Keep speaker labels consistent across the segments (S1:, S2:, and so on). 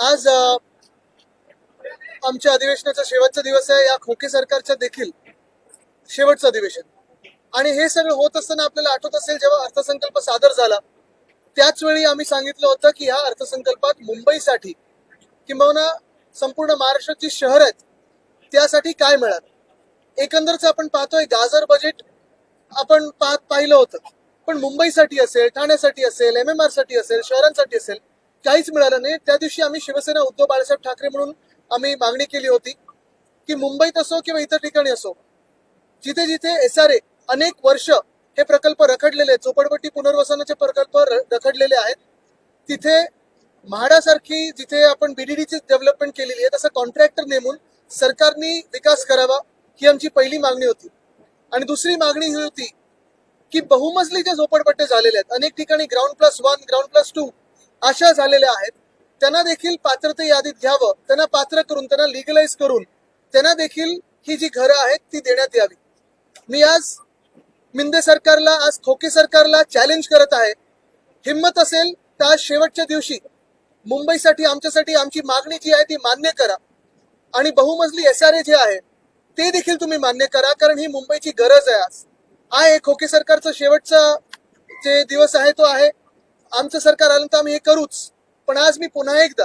S1: आज आमच्या अधिवेशनाचा शेवटचा दिवस आहे. या खोके सरकारच्या देखील शेवटचं अधिवेशन. आणि हे सगळं होत असताना आपल्याला आठवत असेल जेव्हा अर्थसंकल्प सादर झाला त्याच वेळी आम्ही सांगितलं होतं की ह्या अर्थसंकल्पात मुंबईसाठी किंबहुना संपूर्ण महाराष्ट्रात जी शहर आहेत त्यासाठी काय मिळालं एकंदरच आपण पाहतोय गाजर बजेट आपण पाहत पाहिलं होतं. पण मुंबईसाठी असेल ठाण्यासाठी असेल एम एम आरसाठी असेल शहरांसाठी असेल काहीच मिळालं नाही. त्या दिवशी आम्ही शिवसेना उद्धव बाळासाहेब ठाकरे म्हणून आम्ही मागणी केली होती की मुंबईत असो किंवा इतर ठिकाणी असो जिथे जिथे एस आर ए अनेक वर्ष हे प्रकल्प रखडलेले आहेत झोपडपट्टी पुनर्वसनाचे प्रकल्प र- रखडलेले आहेत तिथे म्हाडासारखी जिथे आपण बीडीडीची डेव्हलपमेंट केलेली आहे तसं कॉन्ट्रॅक्टर नेमून सरकारने विकास करावा ही आमची पहिली मागणी होती. आणि दुसरी मागणी ही होती की बहुमजली ज्या झोपडपट्टे झालेले आहेत अनेक ठिकाणी ground plus one ground plus two अशा झालेल्या आहेत. त्यांना देखील पात्रते यादीत घ्यावं. त्यांना पात्र करून त्यांना लिगलाइज करून त्यांना देखील ही जी घरं आहेत ती देण्यात यावी. मी आज मिंदे सरकारला आज खोके सरकारला चॅलेंज करत आहे. हिंमत असेल तर आज शेवटच्या दिवशी मुंबईसाठी आमच्यासाठी आमची मागणी जी आहे ती मान्य करा. आणि बहुमजली एस आर ए जे आहे ते देखील तुम्ही मान्य करा कारण ही मुंबईची गरज आहे आज. आहे खोके सरकारचं शेवटचा जे दिवस आहे तो आहे. आमचं सरकार आलं तर आम्ही हे करूच. पण आज मी पुन्हा एकदा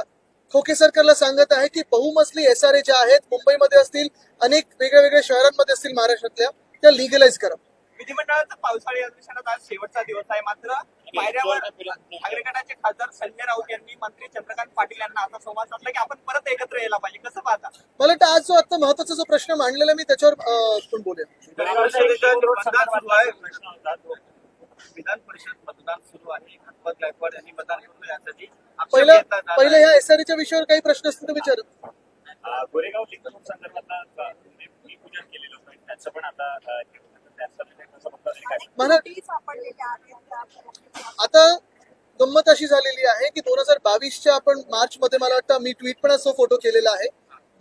S1: खोके सरकारला सांगत आहे की बहुमजली एस आर ए ज्या आहेत मुंबईमध्ये असतील अनेक वेगळ्या वेगळ्या शहरांमध्ये असतील महाराष्ट्रातल्या त्या लिगलाइज करा.
S2: विधिमंडळाचं पावसाळी अधिवेशनात आज शेवटचा दिवस आहे मात्र पायऱ्यावर ठाकरे गटाचे खासदार संजय राऊत यांनी मंत्री चंद्रकांत पाटील यांना असा संवाद साधला की आपण परत एकत्र यायला पाहिजे. कसं पाहता?
S1: मला वाटतं आज जो आता महत्त्वाचा जो प्रश्न मांडलेला मी त्याच्यावर अं, पण बोलेन
S2: विधान परिषद मतदान सुरू आहे. खतपत गायकवाड यांनी मतदान करून यासाठी
S1: पहिलं
S2: घेतला जात
S1: पहिलं
S2: आहे.
S1: ह्या एस आर एच्या विषयावर काही प्रश्न असतील तर विचार.
S3: गोरेगाव केलेलं होतं. त्याचं पण आता?
S1: मला आता गंमत अशी झालेली आहे की दोन हजार बावीसच्या आपण मार्च मध्ये मला वाटतं मी ट्विट पण असं फोटो केलेला आहे.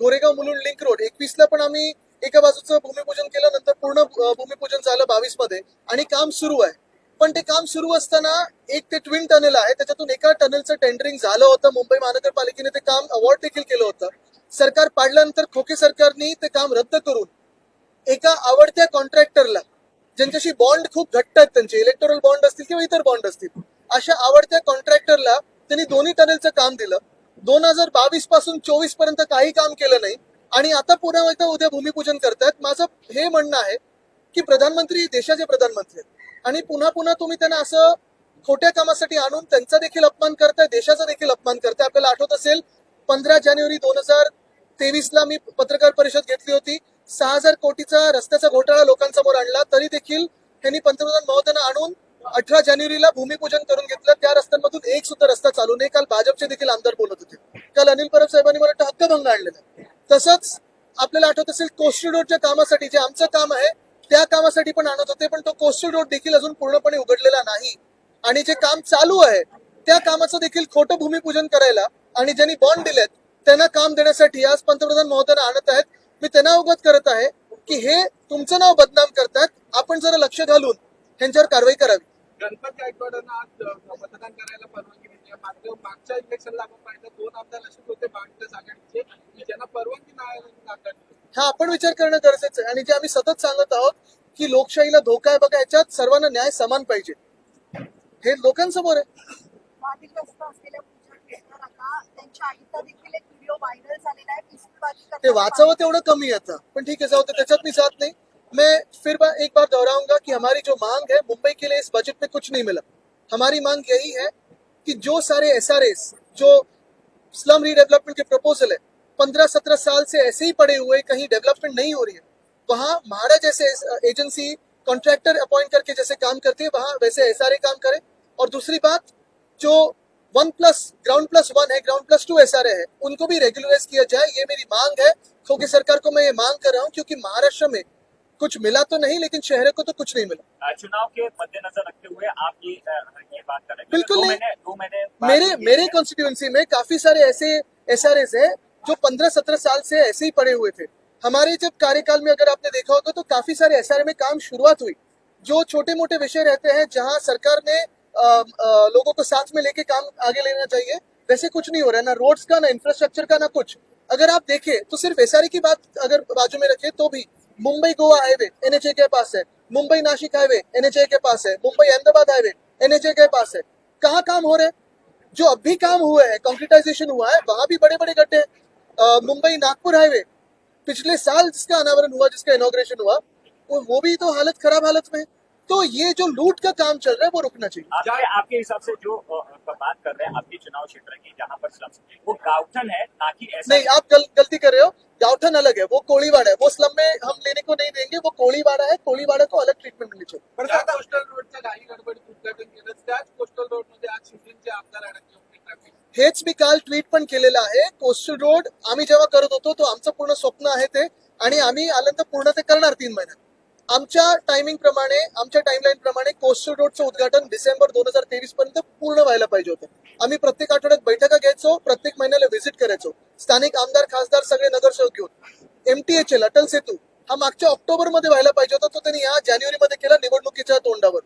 S1: गोरेगाव मुलुंड लिंक रोड एकवीस ला पण आम्ही एका बाजूचं भूमिपूजन केलं. नंतर पूर्ण भूमिपूजन झालं बावीसमध्ये आणि काम सुरू आहे. पण ते काम सुरू असताना एक ते ट्विन टनेल आहे. त्याच्यातून एका टनेलचं टेंडरिंग झालं होतं. मुंबई महानगरपालिकेने ते काम अवॉर्ड देखील केलं होतं. सरकार पाडल्यानंतर खोके सरकारने ते काम रद्द करून एका आवडत्या कॉन्ट्रॅक्टरला ज्यांच्याशी बॉन्ड खूप घट्ट आहेत त्यांचे इलेक्टोरल बॉन्ड असतील किंवा इतर बॉन्ड असतील अशा आवडत्या कॉन्ट्रॅक्टरला त्यांनी दोन्ही टनेलचं काम दिलं. दोन हजार बावीसपासून चोवीसपर्यंत काही काम केलं नाही. आणि आता पुन्हा एकदा उद्या भूमिपूजन करतायत. माझं हे म्हणणं आहे की प्रधानमंत्री देशाचे प्रधानमंत्री आहेत. आणि पुन्हा पुन्हा तुम्ही त्यांना असं खोट्या कामासाठी आणून त्यांचा देखील अपमान करताय देशाचा देखील अपमान करताय. आपल्याला आठवत असेल पंधरा जानेवारी दोन हजार तेवीस ला मी पत्रकार परिषद घेतली होती. सहा हजार कोटीचा रस्त्याचा घोटाळा लोकांसमोर आणला तरी देखील त्यांनी पंतप्रधान महोदयांना आणून अठरा जानेवारीला भूमिपूजन करून घेतलं. त्या रस्त्यांमधून एक सुद्धा रस्ता चालू नाही. काल भाजपचे देखील आमदार बोलत होते. काल अनिल परब साहेबांनी मला वाटतं हक्कभंग आणलेला तसंच आपल्याला आठवत असेल कोस्टी रोडच्या कामासाठी जे आमचं काम आहे त्या कामासाठी पण आणत होते पण तो कोस्टल रोड देखील अजून पूर्णपणे उघडलेला नाही. आणि जे काम चालू आहे त्या कामाचं देखील खोटं भूमिपूजन करायला आणि ज्यांनी बॉन्ड दिलेत त्यांना काम देण्यासाठी आज पंतप्रधान महोदयांना आणत आहेत. मी त्यांना अवगत करत आहे की हे तुमचं नाव बदनाम करतात. आपण जरा लक्ष घालून ह्यांच्यावर कारवाई करावी.
S2: गणपत गायकवाडांना आज मतदान करायला परवानगी मागच्या इलेक्शनला आपण पाहिलं दोन आमदार असे होते महाविकास आघाडीचे की ज्यांना परवानगी नाही नाकारली.
S1: हा आपण विचार करणं गरजेचं आहे. आणि जे आम्ही सतत सांगत आहोत की लोकशाहीला धोका आहे बघा याच्यात सर्वांना न्याय समान पाहिजे. हे लोकांसमोर आहे.
S4: वादग्रस्त असलेल्या पूजा केसकर आता त्यांच्या आईचा देखील एक व्हिडिओ व्हायरल झालेला आहे पिस्तूलबाजी
S1: ते वाचावं तेवढं कमी आता. पण ठीक है जाओ त्याच्यात मी जात नहीं. मैं फिर एक बार दोहराऊंगा कि हमारी जो मांग है मुंबई के लिए इस बजट में कुछ नहीं मिला. हमारी मांग यही है कि जो सारे एसआरएस जो स्लम रीडेवलपमेंट के प्रपोजल है, पंद्रह सत्रह साल से ऐसे ही पड़े हुए कहीं डेवलपमेंट नहीं हो रही है। वहाँ म्हाडा जैसे एजेंसी कॉन्ट्रैक्टर अपॉइंट करके जैसे काम करती है, वहाँ वैसे एस काम करे। और दूसरी बात, जो one plus ground plus one है ग्राउंड प्लस टू एस है, उनको भी रेगुलराइज किया जाए, ये मेरी मांग है। खोके सरकार को मैं ये मांग कर रहा हूँ, क्योंकि महाराष्ट्र में कुछ मिला तो नहीं लेकिन शहर को तो कुछ नहीं मिला।
S3: चुनाव के मद्देनजर रखते हुए आप ये ये बात कर रहे हैं
S1: बिल्कुल
S3: दो
S1: नहीं।
S3: महीने दो महीने
S1: मेरे मेरे कॉन्स्टिट्यूंसी में काफ़ी सारे ऐसे एस आर एस है जो पंद्रह सत्रह साल से ऐसे ही पड़े हुए थे। हमारे जब कार्यकाल में अगर आपने देखा होगा तो काफ़ी सारे एस में काम शुरुआत हुई जो छोटे मोटे विषय रहते हैं जहाँ सरकार ने अ, अ, लोगों को साथ में लेके काम आगे लेना चाहिए। वैसे कुछ नहीं हो रहा है ना रोड्स का ना इंफ्रास्ट्रक्चर का ना कुछ। अगर आप देखें तो सिर्फ़ एसआरई की बात अगर बाजू में रखें तो भी मुंबई गोवा हाईवे एनएचए के पास है मुंबई नासिक हाईवे एनएचए के पास है मुंबई अहमदाबाद हाईवे एनएचए के पास है कहाँ काम हो रहे? जो अब भी काम हुआ है कॉन्क्रीटाइजेशन हुआ है वहां भी बड़े बड़े गड्ढे हैं। मुंबई नागपुर हाईवे पिछले साल जिसका अनावरण हुआ जिसका इनोग्रेशन हुआ वो वो भी तो हालत खराब हालत में है. तो ये जो लूट का काम चल रहा है वो रुकना चाहिए।
S3: आपके आपके हिसाब से जो बात कर रहे हैं आपके चुनाव क्षेत्र की जहाँ पर स्लम्स वो गाउठन है ना कि ऐसा
S1: नहीं आप गल, गलती कर रहे हो। गाउठन अलग है वो कोळीवाड़ा है। वो स्लम में हम लेने को नहीं देंगे वो कोळीवाड़ा है। कोळीवाड़ा को अलग ट्रीटमेंट मिलनी चाहिए।
S2: बरं
S5: त्या
S2: आता
S5: कोस्टल रोडच्या काही गडबडीत उद्घाटन केलं त्याच कोस्टल रोडमध्ये आज शिवसेनेचे आमदार अडकले होते ट्रॅफिक
S1: हेच मी काल ट्विट पण केलेलं आहे. कोस्टल रोड आम्ही जेव्हा करत होतो तो आमचं पूर्ण स्वप्न आहे ते. आणि आम्ही आल्यानंतर पूर्ण ते करणार तीन महिन्यात. आमच्या टायमिंग प्रमाणे आमच्या टाइमलाईन प्रमाणे कोस्टल रोडचं उद्घाटन डिसेंबर दोन हजार तेवीस पर्यंत पूर्ण व्हायला पाहिजे होतं. आम्ही प्रत्येक आठवड्यात बैठका घ्यायचो प्रत्येक महिन्याला व्हिजिट करायचो. स्थानिक आमदार खासदार सगळे नगरसेवक घेऊन. एमटीएच अटल सेतू हा मागच्या ऑक्टोबरमध्ये व्हायला पाहिजे होता तो त्यांनी या जानेवारी मध्ये केला निवडणुकीच्या तोंडावर.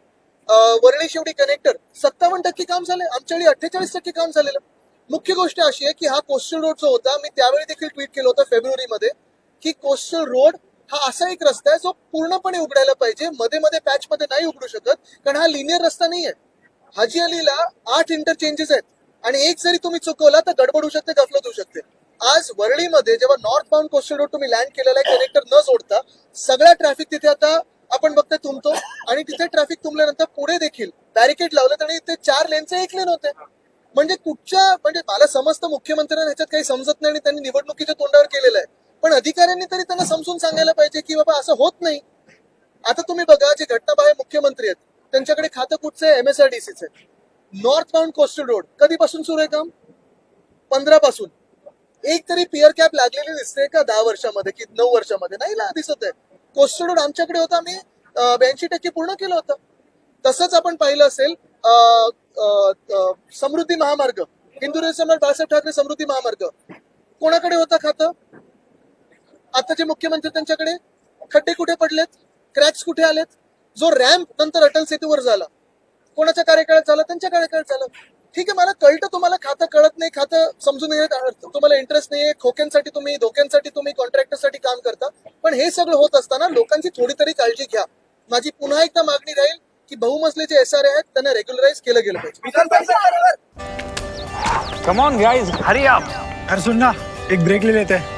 S1: अं, वरळी शेवटी कनेक्टर सत्तावन्न टक्के काम झाले आमच्या वेळी अठ्ठेचाळीस टक्के काम झालेलं. मुख्य गोष्ट अशी आहे की हा कोस्टल रोड जो होता मी त्यावेळी देखील ट्विट केलं होतं फेब्रुवारीमध्ये की कोस्टल रोड हा असा एक रस्ता आहे जो पूर्णपणे उघडायला पाहिजे. मध्ये मध्ये पॅच मध्ये नाही उघडू शकत कारण हा लिनियर रस्ता नाही आहे हाजी अलीला आठ इंटरचेंजेस आहेत. आणि एक जरी तुम्ही चुकवला तर गडबड होऊ शकते गफलत होऊ शकते. आज वरळीमध्ये जेव्हा नॉर्थ बाउंड कोस्टल रोड तुम्ही लँड केलेला आहे कनेक्टर न सोडता सगळा ट्रॅफिक तिथे आता आपण बघतोय तुमतो आणि तिथे ट्रॅफिक तुंबल्यानंतर पुढे देखील बॅरिकेड लावलं आणि ते चार लेनचे एक लेन होते. म्हणजे कुठच्या म्हणजे मला समजतं मुख्यमंत्र्यांना ह्याच्यात काही समजत नाही आणि त्यांनी निवडणुकीच्या तोंडावर केलेलं आहे. पण अधिकाऱ्यांनी तरी त्यांना समजून सांगायला पाहिजे की बाबा असं होत नाही. आता तुम्ही बघा जे घटनाबाह्य मुख्यमंत्री आहेत त्यांच्याकडे खातं कुठचं आहे? एमएसआरडीसीचं नॉर्थ बाउंड कोस्टल रोड कधीपासून सुरू आहे काम? पंधरा पासून एक तरी पिअर कॅप लागलेली दिसते का दहा वर्षामध्ये की नऊ वर्षामध्ये? नाही ना दिसत आहे. कोस्टल रोड आमच्याकडे होता आम्ही ब्याऐंशी टक्के पूर्ण केलं होतं. तसंच आपण पाहिलं असेल अं, अं, समृद्धी महामार्ग. हिंदू समर बाळासाहेब ठाकरे समृद्धी महामार्ग. कोणाकडे होता खातं? आताचे मुख्यमंत्री त्यांच्याकडे खड्डे कुठे पडलेत? क्रॅक्स कुठे आलेत? जो रॅम्प नंतर अटल सेतूवर झाला. कोणाच्या कार्यकाळात झाला? त्यांच्या कार्यकाळात झालं. ठीक आहे मला कळतं तुम्हाला खातं कळत नाही खातं समजून येत तुम्हाला इंटरेस्ट नाहीये खोक्यांसाठी तुम्ही धोक्यांसाठी तुम्ही कॉन्ट्रॅक्टरसाठी काम करता. पण हे सगळं होत असताना लोकांची थोडी तरी काळजी घ्या. माझी पुन्हा एकदा मागणी राहील की बहुमजले जे एस आर आहेत त्यांना रेग्युलराईज केलं गेलं पाहिजे.
S6: कम ऑन गाइस हरी आप
S7: अरे सुन ना एक ब्रेक ले लेते. हैं